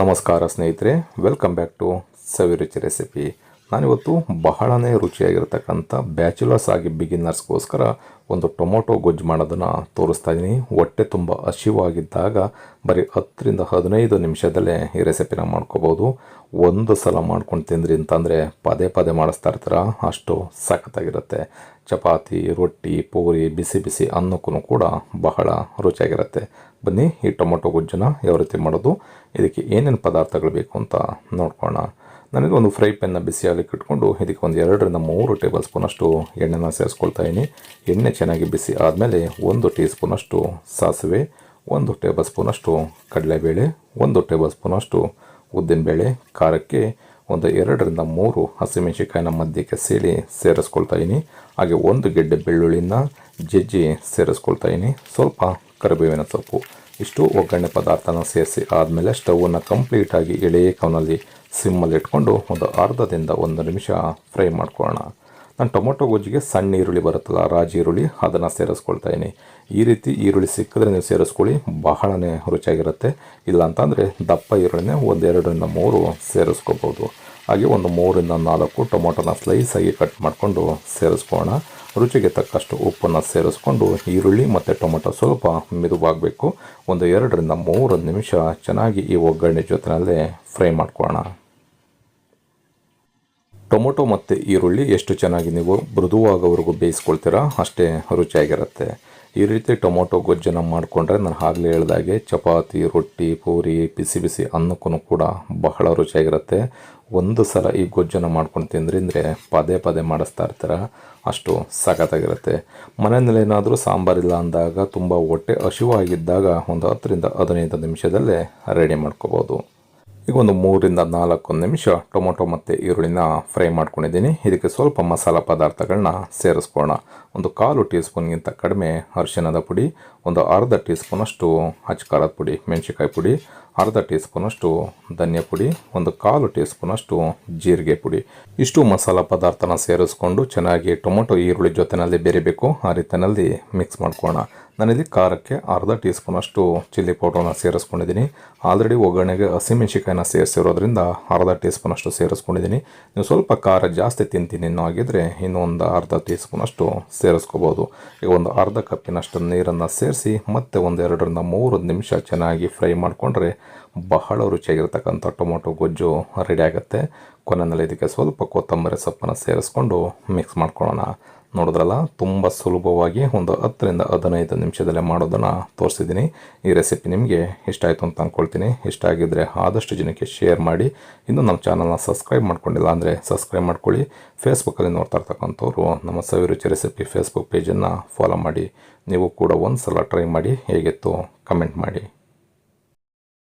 ನಮಸ್ಕಾರ ಸ್ನೇಹಿತರೆ welcome back to Saviruchi recipe ನಾನಿವತ್ತು ಬಹಳನೇ ರುಚಿಯಾಗಿರ್ತಕ್ಕಂಥ ಬ್ಯಾಚುಲರ್ಸ್ ಆಗಿ ಬಿಗಿನ್ನರ್ಸ್ಗೋಸ್ಕರ ಒಂದು ಟೊಮೊಟೊ ಗೊಜ್ಜು ಮಾಡೋದನ್ನು ತೋರಿಸ್ತಾ ಇದ್ದೀನಿ. ಹೊಟ್ಟೆ ತುಂಬ ಹಸಿವಾಗಿದ್ದಾಗ ಬರೀ ಹತ್ತರಿಂದ ಹದಿನೈದು ನಿಮಿಷದಲ್ಲೇ ಈ ರೆಸಿಪಿನ ಮಾಡ್ಕೋಬೋದು. ಒಂದು ಸಲ ಮಾಡ್ಕೊಂಡು ತಿಂದ್ರಿ ಅಂತಂದರೆ ಪದೇ ಪದೇ ಮಾಡಿಸ್ತಾ ಇರ್ತೀರ? ಅಷ್ಟು ಸಖತ್ತಾಗಿರುತ್ತೆ. ಚಪಾತಿ, ರೊಟ್ಟಿ, ಪೂರಿ, ಬಿಸಿ ಬಿಸಿ ಅನ್ನಕ್ಕೂ ಕೂಡ ಬಹಳ ರುಚಿಯಾಗಿರುತ್ತೆ. ಬನ್ನಿ, ಈ ಟೊಮೊಟೊ ಗೊಜ್ಜನ್ನ ಯಾವ ರೀತಿ ಮಾಡೋದು, ಇದಕ್ಕೆ ಏನೇನು ಪದಾರ್ಥಗಳು ಬೇಕು ಅಂತ ನೋಡ್ಕೊಳ್ಳೋಣ. ನನಗೆ ಒಂದು ಫ್ರೈ ಪೆನ್ನ ಬಿಸಿಯಾಗಲಿಕ್ಕೆ ಇಟ್ಕೊಂಡು ಇದಕ್ಕೆ ಒಂದು ಎರಡರಿಂದ ಮೂರು ಟೇಬಲ್ ಸ್ಪೂನಷ್ಟು ಎಣ್ಣೆನ ಸೇರಿಸ್ಕೊಳ್ತಾ ಇದ್ದೀನಿ ಎಣ್ಣೆ ಚೆನ್ನಾಗಿ ಬಿಸಿ ಆದಮೇಲೆ ಒಂದು ಟೀ ಸ್ಪೂನಷ್ಟು ಸಾಸಿವೆ, ಒಂದು ಟೇಬಲ್ ಸ್ಪೂನಷ್ಟು ಕಡಲೆಬೇಳೆ, ಒಂದು ಟೇಬಲ್ ಸ್ಪೂನಷ್ಟು ಉದ್ದಿನಬೇಳೆ ಖಾರಕ್ಕೆ ಒಂದು ಎರಡರಿಂದ ಮೂರು ಹಸಿಮೆಣಸಿಕಾಯಿನ ಮಧ್ಯಕ್ಕೆ ಸೇರಿ ಸೇರಿಸ್ಕೊಳ್ತಾ ಇದ್ದೀನಿ ಹಾಗೆ ಒಂದು ಗೆಡ್ಡೆ ಬೆಳ್ಳುಳ್ಳಿನ ಜಜ್ಜಿ ಸೇರಿಸ್ಕೊಳ್ತಾ ಇದ್ದೀನಿ ಸ್ವಲ್ಪ ಕರಿಬೇವಿನ ಸೊಪ್ಪು. ಇಷ್ಟು ಒಗ್ಗರಣೆ ಪದಾರ್ಥನ ಸೇರಿಸಿ ಆದಮೇಲೆ ಸ್ಟವನ್ನು ಕಂಪ್ಲೀಟಾಗಿ ಎಳೆಯ ಕವನಲ್ಲಿ ಸಿಮ್ಮಲ್ಲಿಟ್ಕೊಂಡು ಒಂದು ಅರ್ಧದಿಂದ ಒಂದು ನಿಮಿಷ ಫ್ರೈ ಮಾಡ್ಕೊಳ್ಳೋಣ. ನಾನು ಟೊಮೊಟೊ ಗೊಜ್ಜಿಗೆ ಸಣ್ಣ ಈರುಳ್ಳಿ ಬರುತ್ತಲ್ಲ ರಾಜಿ ಈರುಳ್ಳಿ ಅದನ್ನು ಸೇರಿಸ್ಕೊಳ್ತಾ ಇದ್ದೀನಿ ಈ ರೀತಿ ಈರುಳ್ಳಿ ಸಿಕ್ಕಿದ್ರೆ ನೀವು ಸೇರಿಸ್ಕೊಳ್ಳಿ, ಬಹಳನೇ ರುಚಿಯಾಗಿರುತ್ತೆ. ಇಲ್ಲ ಅಂತಂದರೆ ದಪ್ಪ ಈರುಳ್ಳಿನೇ ಒಂದು ಎರಡರಿಂದ ಮೂರು ಸೇರಿಸ್ಕೋಬೋದು. ಹಾಗೆ ಒಂದು ಮೂರಿಂದ ನಾಲ್ಕು ಟೊಮೊಟೊನ ಸ್ಲೈಸಾಗಿ ಕಟ್ ಮಾಡಿಕೊಂಡು ಸೇರಿಸ್ಕೊಳ್ಳೋಣ. ರುಚಿಗೆ ತಕ್ಕಷ್ಟು ಉಪ್ಪನ್ನು ಸೇರಿಸ್ಕೊಂಡು ಈರುಳ್ಳಿ ಮತ್ತು ಟೊಮೊಟೊ ಸ್ವಲ್ಪ ಮೆದುವಾಗಬೇಕು. ಒಂದು ಎರಡರಿಂದ ಮೂರು ನಿಮಿಷ ಚೆನ್ನಾಗಿ ಈ ಒಗ್ಗರಣೆ ಜೊತೆಯಲ್ಲೇ ಫ್ರೈ ಮಾಡ್ಕೊಳ್ಳೋಣ. ಟೊಮೊಟೊ ಮತ್ತು ಈರುಳ್ಳಿ ಎಷ್ಟು ಚೆನ್ನಾಗಿ ನೀವು ಮೃದುವಾಗೋವರೆಗೂ ಬೇಯಿಸ್ಕೊಳ್ತೀರಾ, ಅಷ್ಟೇ ರುಚಿಯಾಗಿರುತ್ತೆ. ಈ ರೀತಿ ಟೊಮೊಟೊ ಗೊಜ್ಜನ್ನು ಮಾಡಿಕೊಂಡ್ರೆ ನಾನು ಆಗಲೇ ಹೇಳಿದಾಗೆ ಚಪಾತಿ, ರೊಟ್ಟಿ, ಪೂರಿ, ಬಿಸಿ ಬಿಸಿ ಅನ್ನಕ್ಕೂ ಕೂಡ ಬಹಳ ರುಚಿಯಾಗಿರುತ್ತೆ. ಒಂದು ಸಲ ಈ ಗೊಜ್ಜನ್ನು ಮಾಡ್ಕೊಂಡು ತಿಂದ್ರಿಂದರೆ ಪದೇ ಪದೇ ಮಾಡಿಸ್ತಾ ಇರ್ತಾರೆ, ಅಷ್ಟು ಸಖತ್ತಾಗಿರುತ್ತೆ. ಮನೆಯಲ್ಲೇನಾದರೂ ಸಾಂಬಾರಿಲ್ಲ ಅಂದಾಗ ತುಂಬ ಹೊಟ್ಟೆ ಹಸಿವಾಗಿದ್ದಾಗ ಒಂದು ಹತ್ತರಿಂದ ಹದಿನೈದು ನಿಮಿಷದಲ್ಲೇ ರೆಡಿ ಮಾಡ್ಕೋಬೋದು. ಈಗ ಒಂದು ಮೂರಿಂದ ನಾಲ್ಕು ನಿಮಿಷ ಟೊಮೊಟೊ ಮತ್ತು ಈರುಳ್ಳಿನ ಫ್ರೈ ಮಾಡ್ಕೊಂಡಿದ್ದೀನಿ. ಇದಕ್ಕೆ ಸ್ವಲ್ಪ ಮಸಾಲ ಪದಾರ್ಥಗಳನ್ನ ಸೇರಿಸ್ಕೊಳ್ಳೋಣ. ಒಂದು ಕಾಲು ಟೀ ಸ್ಪೂನ್ಗಿಂತ ಕಡಿಮೆ ಅರಿಶಿನದ ಪುಡಿ, ಒಂದು ಅರ್ಧ ಟೀ ಸ್ಪೂನಷ್ಟು ಹಚ್ಕಾರದ ಪುಡಿ ಮೆಣಸಿಕಾಯಿ ಪುಡಿ, ಅರ್ಧ ಟೀ ಸ್ಪೂನಷ್ಟು ಧನಿಯಾ ಪುಡಿ, ಒಂದು ಕಾಲು ಟೀ ಸ್ಪೂನಷ್ಟು ಜೀರಿಗೆ ಪುಡಿ. ಇಷ್ಟು ಮಸಾಲ ಪದಾರ್ಥನ ಸೇರಿಸ್ಕೊಂಡು ಚೆನ್ನಾಗಿ ಟೊಮೊಟೊ ಈರುಳ್ಳಿ ಜೊತೆನಲ್ಲಿ ಬೆರಿಬೇಕು. ಆ ರೀತಿಯಲ್ಲಿ ಮಿಕ್ಸ್ ಮಾಡ್ಕೊಳ್ಳೋಣ. ನಾನಿಲ್ಲಿ ಖಾರಕ್ಕೆ ಅರ್ಧ ಟೀ ಸ್ಪೂನಷ್ಟು ಚಿಲ್ಲಿ ಪೌಡ್ರನ್ನ ಸೇರಿಸ್ಕೊಂಡಿದ್ದೀನಿ. ಆಲ್ರೆಡಿ ಒಗ್ಗರಣೆಗೆ ಹಸಿಮೆಣಸಿಕಾಯಿನ ಸೇರಿಸಿರೋದ್ರಿಂದ ಅರ್ಧ ಟೀ ಸ್ಪೂನಷ್ಟು ಸೇರಿಸ್ಕೊಂಡಿದ್ದೀನಿ. ನೀವು ಸ್ವಲ್ಪ ಖಾರ ಜಾಸ್ತಿ ತಿಂತೀನಿ ಇನ್ನೂ ಆಗಿದ್ದರೆ ಇನ್ನೂ ಒಂದು ಅರ್ಧ ಟೀ ಸ್ಪೂನಷ್ಟು ಸೇರಿಸ್ಕೋಬೋದು. ಈಗ ಒಂದು ಅರ್ಧ ಕಪ್ಪಿನಷ್ಟು ನೀರನ್ನು ಸೇರಿಸಿ, ಮತ್ತೆ ಒಂದು ಎರಡರಿಂದ ಮೂರು ನಿಮಿಷ ಚೆನ್ನಾಗಿ ಫ್ರೈ ಮಾಡಿಕೊಂಡ್ರೆ ಬಹಳ ರುಚಿಯಾಗಿರ್ತಕ್ಕಂಥ ಟೊಮೊಟೊ ಗೊಜ್ಜು ರೆಡಿ ಆಗುತ್ತೆ. ಕೊನೆಯಲ್ಲಿ ಇದಕ್ಕೆ ಸ್ವಲ್ಪ ಕೊತ್ತಂಬರಿ ಸೊಪ್ಪನ್ನು ಸೇರಿಸ್ಕೊಂಡು ಮಿಕ್ಸ್ ಮಾಡ್ಕೊಳ್ಳೋಣ. ನೋಡಿದ್ರಲ್ಲ? ತುಂಬ ಸುಲಭವಾಗಿ ಒಂದು ಹತ್ತರಿಂದ ಹದಿನೈದು ನಿಮಿಷದಲ್ಲೇ ಮಾಡೋದನ್ನು ತೋರಿಸಿದ್ದೀನಿ. ಈ ರೆಸಿಪಿ ನಿಮಗೆ ಇಷ್ಟ ಆಯಿತು ಅಂತ ಅಂದ್ಕೊಳ್ತೀನಿ ಇಷ್ಟ ಆಗಿದ್ದರೆ ಆದಷ್ಟು ಜನಕ್ಕೆ ಶೇರ್ ಮಾಡಿ. ಇನ್ನು ನಮ್ಮ ಚಾನಲ್ನ ಸಬ್ಸ್ಕ್ರೈಬ್ ಮಾಡ್ಕೊಂಡಿಲ್ಲ ಅಂದರೆ ಸಬ್ಸ್ಕ್ರೈಬ್ ಮಾಡ್ಕೊಳ್ಳಿ. ಫೇಸ್ಬುಕ್ಕಲ್ಲಿ ನೋಡ್ತಾ ಇರ್ತಕ್ಕಂಥವ್ರು ನಮ್ಮ ಸವಿರುಚಿ ರೆಸಿಪಿ ಫೇಸ್ಬುಕ್ ಪೇಜನ್ನು ಫಾಲೋ ಮಾಡಿ. ನೀವು ಕೂಡ ಒಂದು ಸಲ ಟ್ರೈ ಮಾಡಿ. ಹೇಗಿತ್ತು ಕಮೆಂಟ್ ಮಾಡಿ.